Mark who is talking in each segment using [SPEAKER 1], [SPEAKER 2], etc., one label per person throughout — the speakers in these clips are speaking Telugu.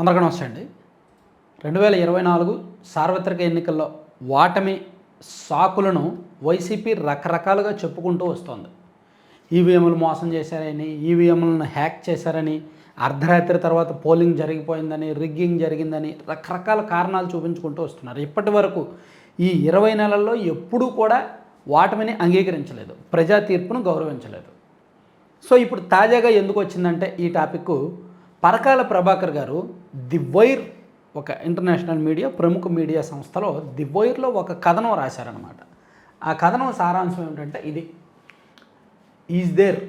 [SPEAKER 1] అందరికీ నమస్తే అండి. రెండు వేల ఇరవై నాలుగు సార్వత్రిక ఎన్నికల్లో వాటమి సాకులను వైసీపీ రకరకాలుగా చెప్పుకుంటూ వస్తోంది. ఈవీఎంలు మోసం చేశారని ఈవీఎంలను హ్యాక్ చేశారని అర్ధరాత్రి తర్వాత పోలింగ్ జరిగిపోయిందని రిగ్గింగ్ జరిగిందని రకరకాల కారణాలు చూపించుకుంటూ వస్తున్నారు. ఇప్పటి వరకు ఈ ఇరవై నెలల్లో ఎప్పుడూ కూడా వాటమిని అంగీకరించలేదు ప్రజా తీర్పును గౌరవించలేదు. సో ఇప్పుడు తాజాగా ఎందుకు వచ్చిందంటే ఈ topic Parakala Prabhakar garu the wire ఒక ఇంటర్నేషనల్ మీడియా ప్రముఖ మీడియా సంస్థలో ది వైర్లో ఒక కథనం రాశారనమాట ఆ కథనం సారాంశం ఏమిటంటే ఇది. Is there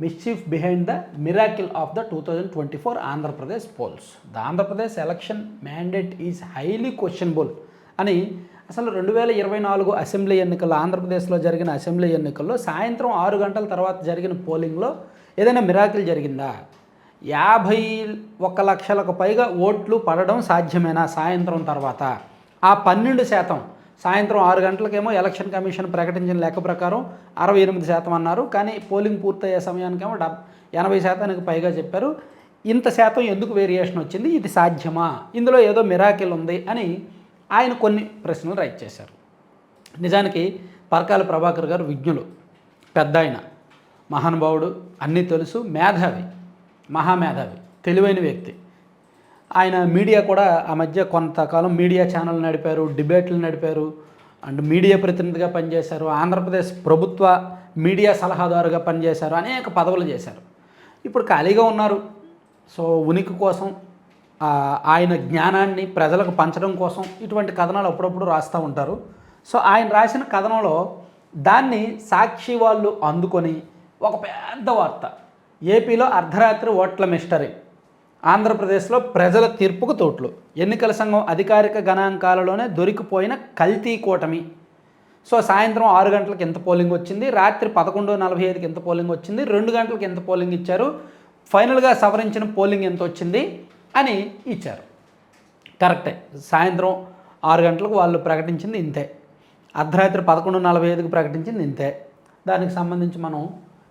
[SPEAKER 1] mischief behind the miracle of the two thousand twenty four Andhra Pradesh polls the Andhra Pradesh election mandate is highly questionable అని అసలు రెండు వేల ఇరవై నాలుగు అసెంబ్లీ ఎన్నికల్లో ఆంధ్రప్రదేశ్లో జరిగిన అసెంబ్లీ ఎన్నికల్లో సాయంత్రం ఆరు గంటల తర్వాత జరిగిన పోలింగ్లో ఏదైనా మిరాకిల్ జరిగిందా? యాభై ఒక్క లక్షలకు పైగా ఓట్లు పడడం సాధ్యమేనా సాయంత్రం తర్వాత? ఆ పన్నెండు శాతం సాయంత్రం ఆరు గంటలకేమో ఎలక్షన్ కమిషన్ ప్రకటించిన లెక్క ప్రకారం అరవై ఎనిమిది శాతం అన్నారు. కానీ పోలింగ్ పూర్తయ్యే సమయానికేమో డబ్ ఎనభై శాతానికి పైగా చెప్పారు. ఇంత శాతం ఎందుకు వేరియేషన్ వచ్చింది? ఇది సాధ్యమా? ఇందులో ఏదో మిరాకిల్ ఉంది అని ఆయన కొన్ని ప్రశ్నలు రైట్ చేశారు. నిజానికి పరకాల ప్రభాకర్ గారు విజ్ఞులు. పెద్ద ఆయన మహానుభావుడు అన్నీ తెలుసు మేధావి. మహామేధావి తెలివైన వ్యక్తి. ఆయన మీడియా కూడా ఆ మధ్య కొంతకాలం మీడియా ఛానల్ నడిపారు డిబేట్లు నడిపారు అండ్ మీడియా ప్రతినిధిగా పనిచేశారు ఆంధ్రప్రదేశ్ ప్రభుత్వ మీడియా సలహాదారుగా పనిచేశారు అనేక పదవులు చేశారు. ఇప్పుడు ఖాళీగా ఉన్నారు. సో ఉనికి కోసం ఆయన జ్ఞానాన్ని ప్రజలకు పంచడం కోసం ఇటువంటి కథనాలు అప్పుడప్పుడు రాస్తూ ఉంటారు. సో ఆయన రాసిన కథనంలో దాన్ని సాక్షి వాళ్ళు అందుకొని ఒక పెద్ద వార్త ఏపీలో అర్ధరాత్రి ఓట్ల మిస్టరీ. ఆంధ్రప్రదేశ్లో ప్రజల తీర్పుకు తోట్లు. ఎన్నికల సంఘం అధికారిక గణాంకాలలోనే దొరికిపోయిన కల్తీ కూటమి. సో సాయంత్రం ఆరు గంటలకు ఎంత పోలింగ్ వచ్చింది? రాత్రి పదకొండు నలభై ఐదుకి ఎంత పోలింగ్ వచ్చింది? రెండు గంటలకు ఎంత పోలింగ్ ఇచ్చారు? ఫైనల్గా సవరించిన పోలింగ్ ఎంత వచ్చింది? అని ఇచ్చారు. కరెక్టే. సాయంత్రం ఆరు గంటలకు వాళ్ళు ప్రకటించింది ఇంతే. అర్ధరాత్రి పదకొండు నలభై ఐదుకి ప్రకటించింది ఇంతే. దానికి సంబంధించి మనం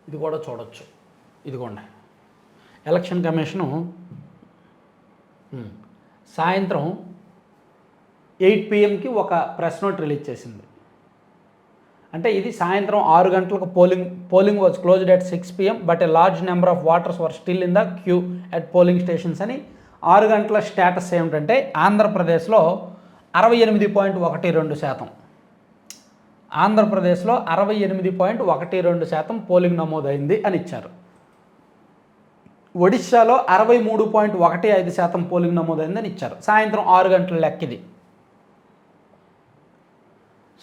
[SPEAKER 1] ఇది కూడా చూడొచ్చు. ఇదిగోండి. ఎలక్షన్ కమిషను సాయంత్రం ఎయిట్ పిఎంకి ఒక ప్రెస్ నోట్ రిలీజ్ చేసింది. అంటే ఇది సాయంత్రం ఆరు గంటలకు polling polling was closed at six PM but a large number of voters were still in the queue at polling stations అని ఆరు గంటల స్టేటస్ ఏమిటంటే ఆంధ్రప్రదేశ్లో అరవై ఎనిమిది పాయింట్ ఒకటి రెండు శాతం. ఆంధ్రప్రదేశ్లో అరవై ఎనిమిది పాయింట్ ఒకటి రెండు శాతం పోలింగ్ నమోదైంది అని ఇచ్చారు. ఒడిశాలో అరవై మూడు పాయింట్ ఒకటి ఐదు శాతం పోలింగ్ నమోదైందని ఇచ్చారు. సాయంత్రం ఆరు గంటల లెక్కది.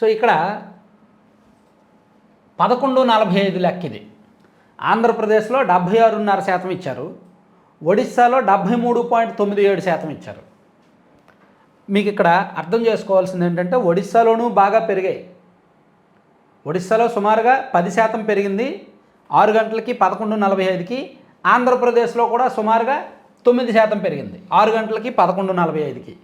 [SPEAKER 1] సో ఇక్కడ పదకొండు నలభై ఐదు లెక్కది. ఆంధ్రప్రదేశ్లో డెబ్భై ఆరున్నర శాతం ఇచ్చారు. ఒడిశాలో డెబ్భై మూడు పాయింట్ తొమ్మిది ఏడు శాతం ఇచ్చారు. మీకు ఇక్కడ అర్థం చేసుకోవాల్సింది ఏంటంటే ఒడిశాలోనూ బాగా పెరిగాయి. ఒడిశాలో సుమారుగా పది శాతం పెరిగింది. ఆరు గంటలకి పదకొండు నలభై ఐదుకి ఆంధ్రప్రదేశ్లో కూడా సుమారుగా తొమ్మిది శాతం పెరిగింది. ఆరు గంటలకి పదకొండు నలభై ఐదుకి.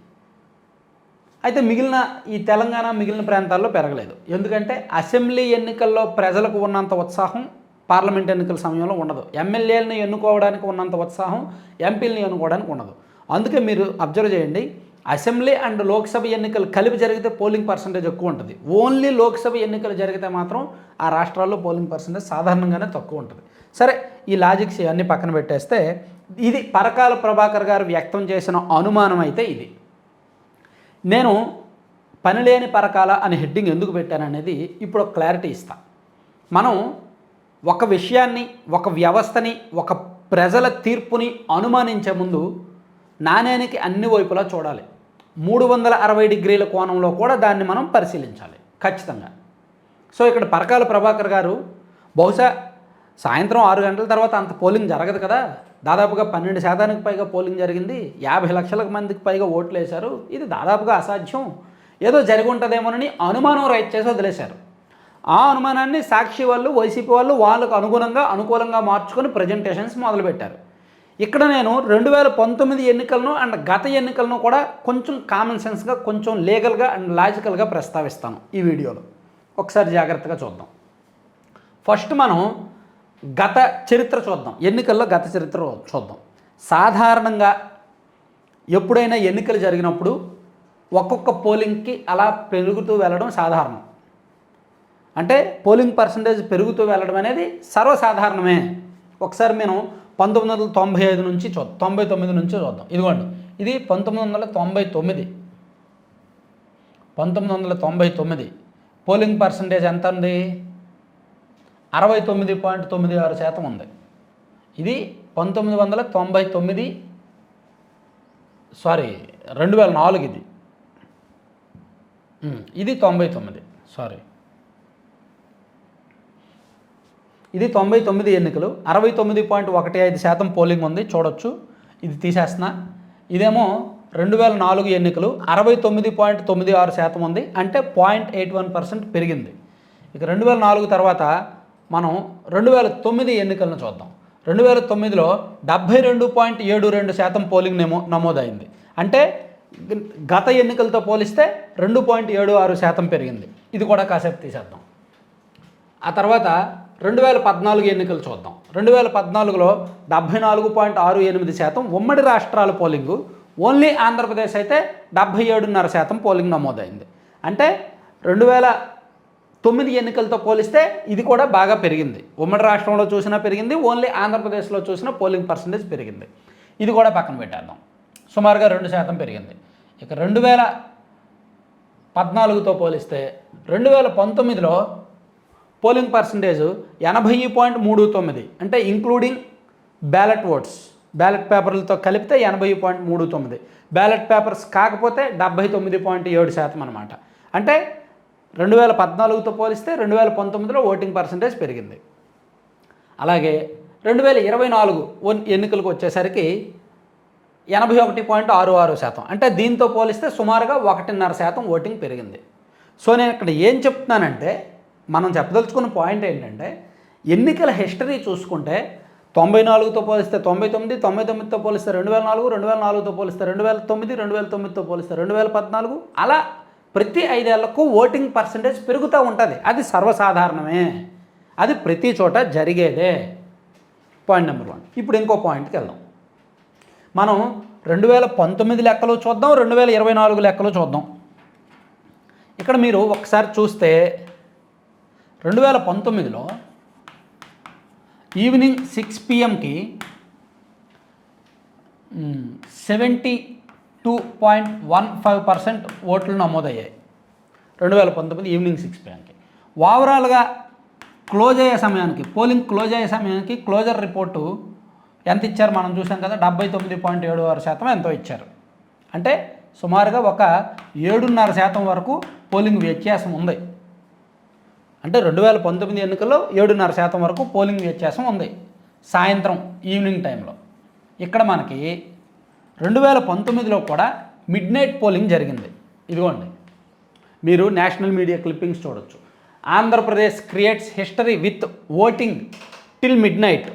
[SPEAKER 1] అయితే మిగిలిన ఈ తెలంగాణ మిగిలిన ప్రాంతాల్లో పెరగలేదు. ఎందుకంటే అసెంబ్లీ ఎన్నికల్లో ప్రజలకు ఉన్నంత ఉత్సాహం పార్లమెంట్ ఎన్నికల సమయంలో ఉండదు. ఎమ్మెల్యేలను ఎన్నుకోవడానికి ఉన్నంత ఉత్సాహం ఎంపీలను ఎన్నుకోవడానికి ఉండదు. అందుకే మీరు అబ్జర్వ్ చేయండి. అసెంబ్లీ అండ్ లోక్సభ ఎన్నికలు కలిపి జరిగితే పోలింగ్ పర్సంటేజ్ ఎక్కువ ఉంటుంది. ఓన్లీ లోక్సభ ఎన్నికలు జరిగితే మాత్రం ఆ రాష్ట్రాల్లో పోలింగ్ పర్సంటేజ్ సాధారణంగానే తక్కువ ఉంటుంది. సరే ఈ లాజిక్స్ ఇవన్నీ పక్కన పెట్టేస్తే ఇది పరకాల ప్రభాకర్ గారు వ్యక్తం చేసిన అనుమానం అయితే ఇది. నేను పనిలేని పరకాల అనే హెడ్డింగ్ ఎందుకు పెట్టాననేది ఇప్పుడు క్లారిటీ ఇస్తా. మనం ఒక విషయాన్ని ఒక వ్యవస్థని ఒక ప్రజల తీర్పుని అనుమానించే ముందు నాణ్యానికి అన్ని వైపులా చూడాలి. మూడు వందల అరవై డిగ్రీల కోణంలో కూడా దాన్ని మనం పరిశీలించాలి ఖచ్చితంగా. సో ఇక్కడ పరకాల ప్రభాకర్ గారు బహుశా సాయంత్రం ఆరు గంటల తర్వాత అంత పోలింగ్ జరగదు కదా. దాదాపుగా పన్నెండు శాతానికి పైగా పోలింగ్ జరిగింది. యాభై లక్షల మందికి పైగా ఓట్లు వేశారు. ఇది దాదాపుగా అసాధ్యం. ఏదో జరిగి ఉంటుందేమోనని అనుమానం రైట్ చేసి వదిలేశారు. ఆ అనుమానాన్ని సాక్షి వాళ్ళు వైసీపీ వాళ్ళు వాళ్ళకు అనుగుణంగా అనుకూలంగా మార్చుకొని ప్రజెంటేషన్స్ మొదలుపెట్టారు. ఇక్కడ నేను రెండు వేల పంతొమ్మిది ఎన్నికలను అండ్ గత ఎన్నికలను కూడా కొంచెం కామన్ సెన్స్గా కొంచెం లీగల్గా అండ్ లాజికల్గా ప్రస్తావిస్తాను ఈ వీడియోలో. ఒకసారి జాగ్రత్తగా చూద్దాం. ఫస్ట్ మనం గత చరిత్ర చూద్దాం. ఎన్నికల్లో గత చరిత్ర చూద్దాం. సాధారణంగా ఎప్పుడైనా ఎన్నికలు జరిగినప్పుడు ఒక్కొక్క పోలింగ్కి అలా పెరుగుతూ వెళ్ళడం సాధారణం. అంటే పోలింగ్ పర్సంటేజ్ పెరుగుతూ వెళ్ళడం అనేది సర్వసాధారణమే. ఒకసారి మేము పంతొమ్మిది వందల తొంభై ఐదు నుంచి చూద్దాం తొంభై తొమ్మిది నుంచి చూద్దాం. ఇదిగోండి. ఇది పంతొమ్మిది వందల తొంభై తొమ్మిది. పంతొమ్మిది వందల తొంభై తొమ్మిది. పోలింగ్ పర్సంటేజ్ ఎంత ఉంది? అరవై తొమ్మిది పాయింట్ తొమ్మిది ఆరు శాతం ఉంది. ఇది పంతొమ్మిది వందల తొంభై తొమ్మిది సారీ రెండు వేల నాలుగు ఇది. ఇది తొంభై తొమ్మిది సారీ. ఇది తొంభై తొమ్మిది ఎన్నికలు అరవై తొమ్మిది పాయింట్ ఒకటి ఐదు శాతం పోలింగ్ ఉంది చూడొచ్చు. ఇది తీసేస్తున్నా. ఇదేమో రెండు వేల నాలుగు ఎన్నికలు అరవై తొమ్మిది పాయింట్ తొమ్మిది ఆరు శాతం ఉంది అంటే పాయింట్ ఎయిట్ వన్ పర్సెంట్ పెరిగింది. ఇక రెండు వేల నాలుగు తర్వాత మనం రెండు వేల తొమ్మిది ఎన్నికలను చూద్దాం. రెండు వేల తొమ్మిదిలో డెబ్భై రెండు పాయింట్ ఏడు రెండు శాతం పోలింగ్ నెమో నమోదైంది. అంటే గత ఎన్నికలతో పోలిస్తే రెండు పాయింట్ ఏడు ఆరు శాతం పెరిగింది. ఇది కూడా కాసేపు తీసేద్దాం. ఆ తర్వాత రెండు వేల పద్నాలుగు ఎన్నికలు చూద్దాం. రెండు వేల పద్నాలుగులో డెబ్భై నాలుగు పాయింట్ ఆరు ఎనిమిది శాతం ఉమ్మడి రాష్ట్రాల పోలింగు ఓన్లీ ఆంధ్రప్రదేశ్ అయితే డెబ్భై ఏడున్నర శాతం పోలింగ్ నమోదైంది. అంటే రెండు వేల తొమ్మిది ఎన్నికలతో పోలిస్తే ఇది కూడా బాగా పెరిగింది. ఉమ్మడి రాష్ట్రంలో చూసినా పెరిగింది ఓన్లీ ఆంధ్రప్రదేశ్లో చూసినా పోలింగ్ పర్సంటేజ్ పెరిగింది. ఇది కూడా పక్కన పెట్టేద్దాం. సుమారుగా రెండు శాతం పెరిగింది. ఇక రెండు వేల పద్నాలుగుతో పోలిస్తే రెండు వేల పంతొమ్మిదిలో పోలింగ్ పర్సంటేజ్ ఎనభై పాయింట్ మూడు తొమ్మిది అంటే ఇంక్లూడింగ్ బ్యాలెట్ ఓట్స్ బ్యాలెట్ పేపర్లతో కలిపితే ఎనభై పాయింట్ మూడు తొమ్మిది. బ్యాలెట్ పేపర్స్ కాకపోతే డెబ్భై తొమ్మిది పాయింట్ ఏడు శాతం అనమాట అంటే రెండు వేల పద్నాలుగుతో పోలిస్తే రెండు వేల పంతొమ్మిదిలో ఓటింగ్ పర్సంటేజ్ పెరిగింది. అలాగే రెండు వేల ఇరవై నాలుగు ఎన్నికలకు వచ్చేసరికి ఎనభై ఒకటి పాయింట్ ఆరు ఆరు శాతం. అంటే దీంతో పోలిస్తే సుమారుగా ఒకటిన్నర శాతం ఓటింగ్ పెరిగింది. సో నేను ఇక్కడ ఏం చెప్తున్నానంటే మనం చెప్పదలుచుకున్న పాయింట్ ఏంటంటే ఎన్నికల హిస్టరీ చూసుకుంటే తొంభై నాలుగుతో పోలిస్తే తొంభై తొమ్మిది తొంభై తొమ్మిదితో పోలిస్తే రెండు వేల నాలుగు రెండు వేల నాలుగుతో పోలిస్తే రెండు వేల తొమ్మిది రెండు వేల తొమ్మిదితో పోలిస్తే రెండు వేల పద్నాలుగు అలా ప్రతి ఐదేళ్ళకు ఓటింగ్ పర్సంటేజ్ పెరుగుతూ ఉంటుంది. అది సర్వసాధారణమే. అది ప్రతి చోట జరిగేదే. పాయింట్ నెంబర్ వన్ ఇప్పుడు ఇంకో పాయింట్కి వెళ్దాం. మనం రెండు వేల పంతొమ్మిది లెక్కలు చూద్దాం రెండు వేల ఇరవై నాలుగు లెక్కలు చూద్దాం. ఇక్కడ మీరు ఒకసారి చూస్తే రెండు వేల పంతొమ్మిదిలో evening six పిఎంకి seventy two point one five percent ఓట్లు నమోదయ్యాయి. రెండు వేల పంతొమ్మిది ఈవినింగ్ సిక్స్ పిఎంకి ఓవరాల్గా క్లోజ్ అయ్యే సమయానికి పోలింగ్ క్లోజ్ అయ్యే సమయానికి క్లోజర్ రిపోర్టు ఎంత ఇచ్చారు మనం చూసాం కదా డెబ్బై తొమ్మిది పాయింట్ ఏడు ఆరు శాతం ఎంతో ఇచ్చారు. అంటే సుమారుగా ఒక ఏడున్నర శాతం వరకు పోలింగ్ వ్యత్యాసం ఉంది. అంటే రెండు వేల పంతొమ్మిది ఎన్నికల్లో ఏడున్నర శాతం వరకు పోలింగ్ వ్యత్యాసం ఉంది సాయంత్రం ఈవినింగ్ టైంలో ఇక్కడ మనకి రెండు వేల పంతొమ్మిదిలో కూడా మిడ్ నైట్ పోలింగ్ జరిగింది. ఇదిగోండి. మీరు నేషనల్ మీడియా క్లిప్పింగ్స్ చూడొచ్చు. Andhra Pradesh creates history with voting till midnight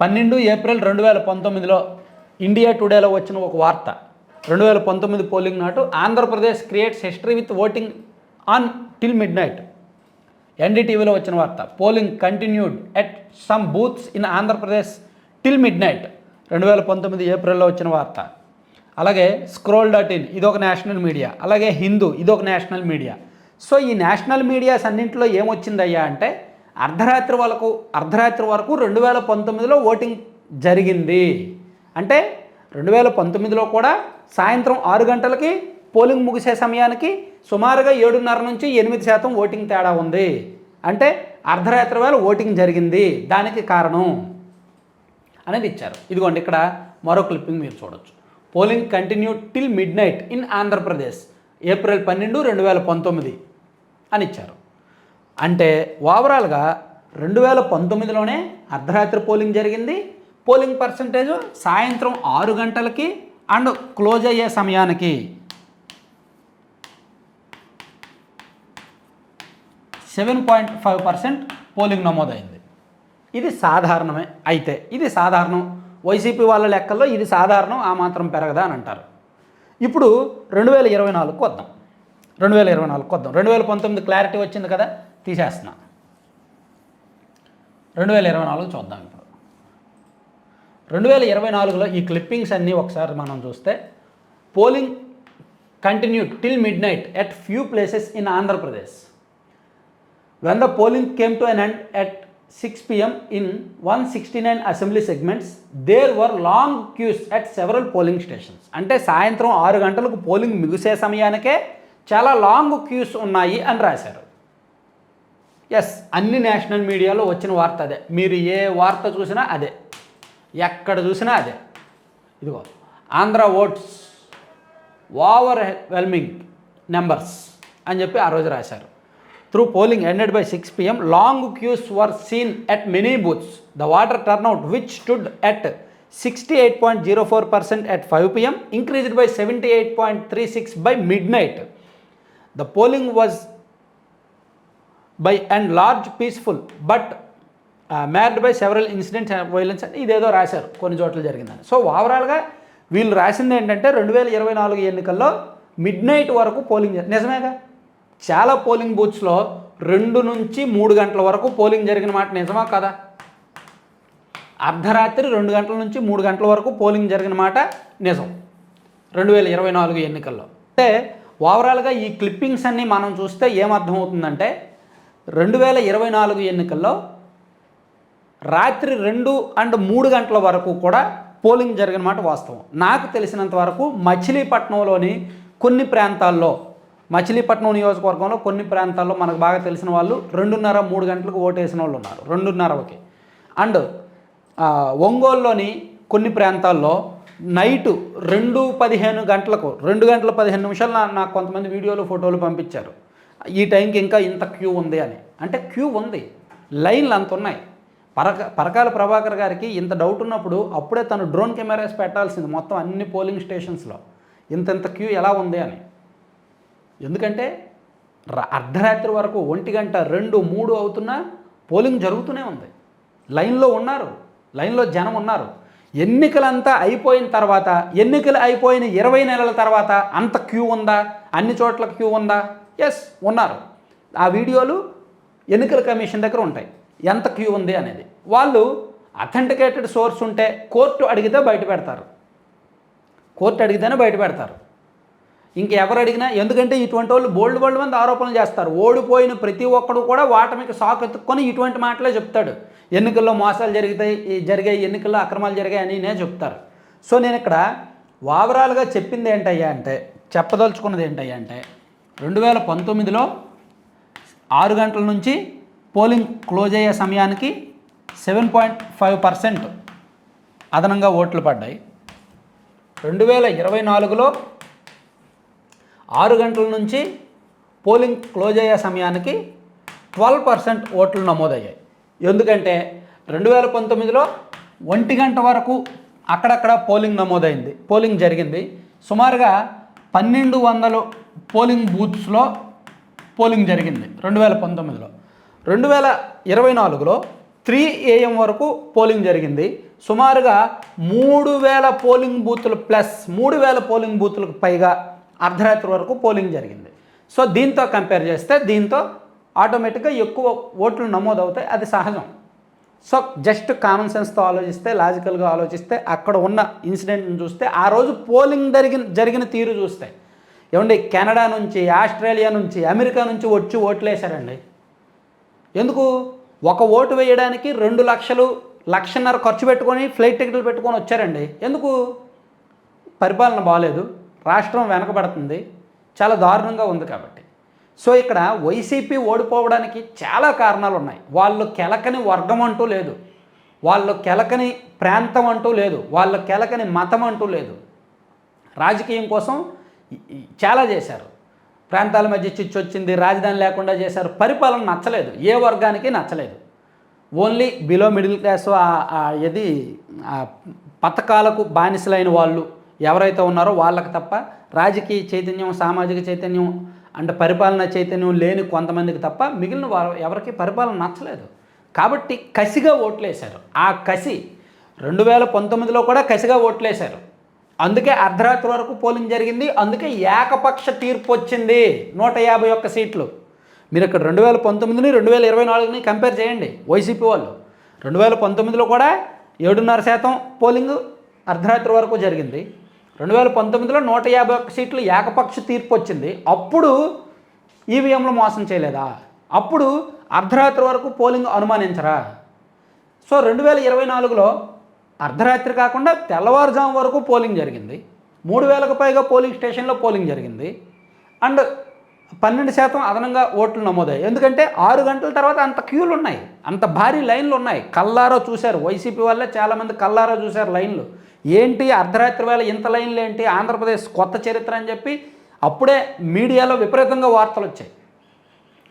[SPEAKER 1] పన్నెండు ఏప్రిల్ రెండు వేల పంతొమ్మిదిలో ఇండియా టుడేలో వచ్చిన ఒక వార్త. రెండు వేల పంతొమ్మిది పోలింగ్ నాటు Andhra Pradesh creates history with voting on till midnight ఎన్డీటీవీలో వచ్చిన వార్త. Polling continued at some booths in Andhra Pradesh till midnight రెండు వేల పంతొమ్మిది ఏప్రిల్లో వచ్చిన వార్త. అలాగే స్క్రోల్ డాట్ ఇన్ ఇది ఒక నేషనల్ మీడియా. అలాగే హిందూ ఇది ఒక నేషనల్ మీడియా. సో ఈ నేషనల్ మీడియాస్ అన్నింటిలో ఏమొచ్చిందయ్యా అంటే అర్ధరాత్రి వరకు అర్ధరాత్రి వరకు రెండు వేల పంతొమ్మిదిలో ఓటింగ్ జరిగింది. అంటే రెండు వేల పంతొమ్మిదిలో కూడా సాయంత్రం ఆరు గంటలకి పోలింగ్ ముగిసే సమయానికి సుమారుగా ఏడున్నర నుంచి ఎనిమిది శాతం ఓటింగ్ తేడా ఉంది. అంటే అర్ధరాత్రి వేళ ఓటింగ్ జరిగింది. దానికి కారణం? అనేది ఇచ్చారు ఇదిగోండి ఇక్కడ మరో క్లిప్పింగ్ మీరు చూడొచ్చు. Polling continue till midnight in Andhra Pradesh April పన్నెండు రెండు వేల పంతొమ్మిది అని ఇచ్చారు అంటే ఓవరాల్గా రెండు వేల పంతొమ్మిదిలోనే అర్ధరాత్రి పోలింగ్ జరిగింది. పోలింగ్ పర్సంటేజ్ సాయంత్రం ఆరు గంటలకి అండ్ క్లోజ్ అయ్యే సమయానికి seven point five percent polling నమోదైంది. ఇది సాధారణమే. అయితే ఇది సాధారణం. వైసీపీ వాళ్ళ లెక్కల్లో ఇది సాధారణం ఆ మాత్రం పెరగదా అని అంటారు. ఇప్పుడు రెండు వేల ఇరవై నాలుగుకు వద్దాం. రెండు వేల ఇరవై నాలుగుకు వద్దాం. రెండు వేల పంతొమ్మిది క్లారిటీ వచ్చింది కదా తీసేస్తున్నా. రెండు వేల ఇరవై నాలుగు చూద్దాం ఇప్పుడు. రెండు వేల ఇరవై నాలుగులో ఈ క్లిప్పింగ్స్ అన్నీ ఒకసారి మనం చూస్తే polling continue till midnight at few places in Andhra Pradesh when the polling came to an end at 6 pm in 169 assembly segments, there were long queues at several polling stations. అంటే సాయంత్రం ఆరు గంటలకు పోలింగ్ ముగిసే సమయానికే చాలా లాంగ్ క్యూస్ ఉన్నాయి అని రాశారు. ఎస్ అన్ని నేషనల్ మీడియాలో వచ్చిన వార్త అదే. మీరు ఏ వార్త చూసినా అదే. ఎక్కడ చూసినా అదే. ఇదిగో Andhra votes overwhelming numbers అని చెప్పి ఆ రోజు రాశారు. Through polling ended by six PM long queues were seen at many booths the voter turnout which stood at sixty eight point zero four percent at five PM increased by seventy eight point three six by midnight the polling was by and large peaceful but marred by several incidents violence అని ఇదేదో రాశారు కొన్ని చోట్ల జరిగిందని. సో ఓవరాల్గా వీళ్ళు రాసింది ఏంటంటే రెండు వేల ఇరవై నాలుగు ఎన్నికల్లో మిడ్ నైట్ వరకు పోలింగ్ నిజమేగా? చాలా పోలింగ్ బూత్స్లో రెండు నుంచి మూడు గంటల వరకు పోలింగ్ జరిగిన మాట నిజమా కదా? అర్ధరాత్రి రెండు గంటల నుంచి మూడు గంటల వరకు పోలింగ్ జరిగిన మాట నిజం. రెండు వేల ఇరవై నాలుగు ఎన్నికల్లో. అంటే ఓవరాల్గా ఈ క్లిప్పింగ్స్ అన్నీ మనం చూస్తే ఏమర్థమవుతుందంటే రెండు వేల ఇరవై నాలుగు ఎన్నికల్లో రాత్రి రెండు అండ్ మూడు గంటల వరకు కూడా పోలింగ్ జరిగిన మాట వాస్తవం. నాకు తెలిసినంత వరకు మచిలీపట్నంలోని కొన్ని ప్రాంతాల్లో మచిలీపట్నం నియోజకవర్గంలో కొన్ని ప్రాంతాల్లో మనకు బాగా తెలిసిన వాళ్ళు రెండున్నర మూడు గంటలకు ఓటేసిన వాళ్ళు ఉన్నారు. రెండున్నరకి అండ్ ఒంగోలులోని కొన్ని ప్రాంతాల్లో నైటు రెండు పదిహేను గంటలకు రెండు గంటల పదిహేను నిమిషాలు నాకు కొంతమంది వీడియోలు ఫోటోలు పంపించారు. ఈ టైంకి ఇంకా ఇంత క్యూ ఉంది అని. అంటే క్యూ ఉంది. లైన్లు అంత ఉన్నాయి. పరక పరకాల ప్రభాకర్ గారికి ఇంత డౌట్ ఉన్నప్పుడు అప్పుడే తను డ్రోన్ కెమెరాస్ పెట్టాల్సింది మొత్తం అన్ని పోలింగ్ స్టేషన్స్లో. ఇంత ఇంత క్యూ ఎలా ఉంది అని. ఎందుకంటే ర- అర్ధరాత్రి వరకు ఒంటి గంట రెండు మూడు అవుతున్నా పోలింగ్ జరుగుతూనే ఉంది. లైన్లో ఉన్నారు లైన్లో జనం ఉన్నారు. ఎన్నికలంతా అయిపోయిన తర్వాత ఎన్నికలు అయిపోయిన ఇరవై నెలల తర్వాత అంత క్యూ ఉందా? అన్ని చోట్ల క్యూ ఉందా? ఎస్ ఉన్నారు. ఆ వీడియోలు ఎన్నికల కమిషన్ దగ్గర ఉంటాయి. ఎంత క్యూ ఉంది అనేది. వాళ్ళు అథెంటికేటెడ్ సోర్స్ ఉంటే కోర్టు అడిగితే బయట పెడతారు. కోర్టు అడిగితేనే బయట పెడతారు. ఇంకెవరు అడిగినా ఎందుకంటే ఇటువంటి వాళ్ళు బోల్డ్ బోల్డ్ మంది ఆరోపణలు చేస్తారు. ఓడిపోయిన ప్రతి ఒక్కడు కూడా వాటమికి సాకు ఎత్తుక్కొని ఇటువంటి మాటలే చెప్తాడు. ఎన్నికల్లో మోసాలు జరుగుతాయి జరిగాయి ఎన్నికల్లో అక్రమాలు జరిగాయి అని నేను చెప్తారు. సో నేను ఇక్కడ ఓవరాల్గా చెప్పింది ఏంటయ్యా అంటే చెప్పదలుచుకున్నది ఏంటయ్యా అంటే రెండు వేల పంతొమ్మిదిలో ఆరు గంటల నుంచి పోలింగ్ క్లోజ్ అయ్యే సమయానికి సెవెన్ పాయింట్ ఫైవ్ పర్సెంట్ అదనంగా ఓట్లు పడ్డాయి. రెండు వేల ఇరవై నాలుగులో ఆరు గంటల నుంచి పోలింగ్ క్లోజ్ అయ్యే సమయానికి ట్వెల్వ్ పర్సెంట్ ఓట్లు నమోదయ్యాయి. ఎందుకంటే రెండు వేల పంతొమ్మిదిలో ఒంటి గంట వరకు అక్కడక్కడ పోలింగ్ నమోదైంది. పోలింగ్ జరిగింది. సుమారుగా పన్నెండు వందలు పోలింగ్ బూత్స్లో పోలింగ్ జరిగింది రెండు వేల పంతొమ్మిదిలో. రెండు వేల ఇరవై నాలుగులో త్రీ ఏఎం వరకు పోలింగ్ జరిగింది. సుమారుగా మూడు వేల పోలింగ్ బూతులు ప్లస్ మూడు వేల పోలింగ్ బూతులకు పైగా అర్ధరాత్రి వరకు పోలింగ్ జరిగింది. సో దీంతో కంపేర్ చేస్తే దీంతో ఆటోమేటిక్గా ఎక్కువ ఓట్లు నమోదవుతాయి. అది సహజం. సో జస్ట్ కామన్ సెన్స్తో ఆలోచిస్తే లాజికల్గా ఆలోచిస్తే అక్కడ ఉన్న ఇన్సిడెంట్ని చూస్తే ఆ రోజు పోలింగ్ జరిగిన జరిగిన తీరు చూస్తే. ఏమండి కెనడా నుంచి ఆస్ట్రేలియా నుంచి అమెరికా నుంచి వచ్చి ఓట్లు వేశారండి ఎందుకు? ఒక ఓటు వేయడానికి రెండు లక్షలు లక్షన్నర ఖర్చు పెట్టుకొని ఫ్లైట్ టికెట్లు పెట్టుకొని వచ్చారండి. ఎందుకు? పరిపాలన బాగాలేదు రాష్ట్రం వెనకబడుతుంది. చాలా దారుణంగా ఉంది కాబట్టి. సో ఇక్కడ వైసీపీ ఓడిపోవడానికి చాలా కారణాలు ఉన్నాయి. వాళ్ళు కెలకని వర్గం అంటూ లేదు. వాళ్ళు కెలకని ప్రాంతం అంటూ లేదు. వాళ్ళ కెలకని మతం అంటూ లేదు. రాజకీయం కోసం చాలా చేశారు. ప్రాంతాల మధ్య చిచ్చు వచ్చింది రాజధాని లేకుండా చేశారు. పరిపాలన నచ్చలేదు. ఏ వర్గానికి నచ్చలేదు. ఓన్లీ బిలో మిడిల్ క్లాస్ ఇది పథకాలకు బానిసలైన వాళ్ళు ఎవరైతే ఉన్నారో వాళ్ళకి తప్ప రాజకీయ చైతన్యం సామాజిక చైతన్యం అంటే పరిపాలన చైతన్యం లేని కొంతమందికి తప్ప మిగిలిన వారు ఎవరికి పరిపాలన నచ్చలేదు. కాబట్టి కసిగా ఓట్లేశారు. ఆ కసి రెండు వేల పంతొమ్మిదిలో కూడా కసిగా ఓట్లేశారు. అందుకే అర్ధరాత్రి వరకు పోలింగ్ జరిగింది. అందుకే ఏకపక్ష తీర్పు వచ్చింది నూట యాభై ఒక్క సీట్లు. మీరు ఇక్కడ రెండు వేల పంతొమ్మిదిని రెండు వేల ఇరవై నాలుగుని కంపేర్ చేయండి వైసీపీ వాళ్ళు. రెండు వేల పంతొమ్మిదిలో కూడా ఏడున్నర శాతం పోలింగ్ అర్ధరాత్రి వరకు జరిగింది. రెండు వేల పంతొమ్మిదిలో నూట యాభై ఒక్క సీట్లు ఏకపక్ష తీర్పు వచ్చింది. అప్పుడు ఈవీఎంలు మోసం చేయలేదా? అప్పుడు అర్ధరాత్రి వరకు పోలింగ్ అనుమానించరా? సో రెండు వేల ఇరవై నాలుగులో అర్ధరాత్రి కాకుండా తెల్లవారుజాము వరకు పోలింగ్ జరిగింది. మూడు వేలకు పైగా పోలింగ్ స్టేషన్లో పోలింగ్ జరిగింది. అండ్ పన్నెండు శాతం అదనంగా ఓట్లు నమోదయ్యాయి. ఎందుకంటే ఆరు గంటల తర్వాత అంత క్యూలు ఉన్నాయి. అంత భారీ లైన్లు ఉన్నాయి. కల్లారో చూశారు. వైసీపీ వల్లే చాలామంది కల్లారో చూశారు లైన్లు. ఏంటి అర్ధరాత్రి వేళ ఇంత లైన్లు ఏంటి? ఆంధ్రప్రదేశ్ కొత్త చరిత్ర అని చెప్పి అప్పుడే మీడియాలో విపరీతంగా వార్తలు వచ్చాయి.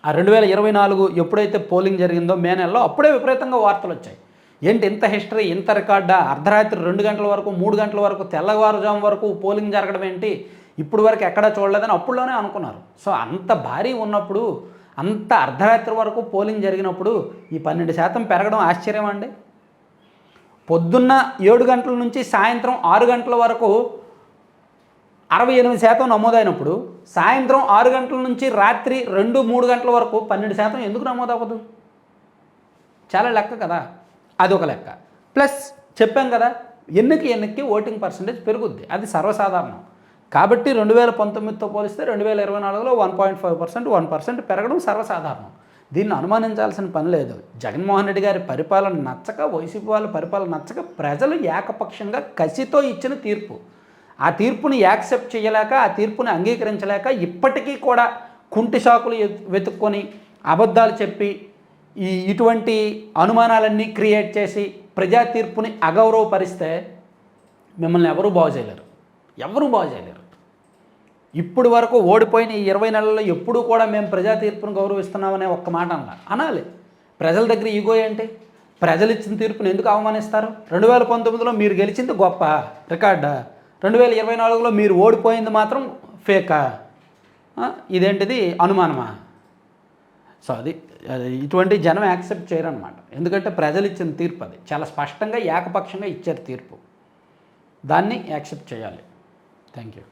[SPEAKER 1] ఆ రెండు వేల ఇరవై నాలుగు ఎప్పుడైతే పోలింగ్ జరిగిందో మే నెలలో అప్పుడే విపరీతంగా వార్తలు వచ్చాయి. ఏంటి ఇంత హిస్టరీ ఇంత రికార్డా? అర్ధరాత్రి రెండు గంటల వరకు మూడు గంటల వరకు తెల్లవారుజాము వరకు పోలింగ్ జరగడం ఏంటి? ఇప్పుడు వరకు ఎక్కడా చూడలేదని అప్పుడులోనే అనుకున్నారు. సో అంత భారీ ఉన్నప్పుడు అంత అర్ధరాత్రి వరకు పోలింగ్ జరిగినప్పుడు ఈ పన్నెండు శాతం పెరగడం ఆశ్చర్యం అండి? పొద్దున్న ఏడు గంటల నుంచి సాయంత్రం ఆరు గంటల వరకు అరవై ఎనిమిది శాతం నమోదైనప్పుడు సాయంత్రం ఆరు గంటల నుంచి రాత్రి రెండు మూడు గంటల వరకు పన్నెండు శాతం ఎందుకు నమోదవ్వదు? చాలా లెక్క కదా. అదొక లెక్క. ప్లస్ చెప్పాం కదా ఎన్నిక ఎన్నికకి ఓటింగ్ పర్సంటేజ్ పెరుగుద్ది. అది సర్వసాధారణం. కాబట్టి రెండు వేల పంతొమ్మిదితో పోలిస్తే రెండు వేల ఇరవై నాలుగులో one point five percent one percent పెరగడం సర్వసాధారణం. దీన్ని అనుమానించాల్సిన పని లేదు. జగన్మోహన్ రెడ్డి గారి పరిపాలన నచ్చక వైసీపీ వాళ్ళ పరిపాలన నచ్చక ప్రజలు ఏకపక్షంగా కసితో ఇచ్చిన తీర్పు. ఆ తీర్పుని యాక్సెప్ట్ చేయలేక ఆ తీర్పుని అంగీకరించలేక ఇప్పటికీ కూడా కుంటి సాకులు వెతుక్కొని అబద్ధాలు చెప్పి ఈ ఇటువంటి అనుమానాలన్నీ క్రియేట్ చేసి ప్రజా తీర్పుని అగౌరవపరిస్తే మిమ్మల్ని ఎవరూ బాగు చేయలేరు. ఎవరూ బాగు చేయలేరు. ఇప్పుడు వరకు ఓడిపోయిన ఈ ఇరవై నెలల్లో ఎప్పుడూ కూడా మేము ప్రజా తీర్పును గౌరవిస్తున్నామనే ఒక్క మాట అన్నా అనాలి. ప్రజల దగ్గర ఈగో ఏంటి? ప్రజలు ఇచ్చిన తీర్పును ఎందుకు అవమానిస్తారు? రెండు వేల పంతొమ్మిదిలో మీరు గెలిచింది గొప్ప రికార్డా? రెండు వేల ఇరవై నాలుగులో మీరు ఓడిపోయింది మాత్రం ఫేకా? ఇదేంటిది? అనుమానమా? సో అది అది ఇటువంటి జనం యాక్సెప్ట్ చేయరనమాట ఎందుకంటే ప్రజలు ఇచ్చిన తీర్పు అది. చాలా స్పష్టంగా ఏకపక్షంగా ఇచ్చారు తీర్పు. దాన్ని యాక్సెప్ట్ చేయాలి. Thank you.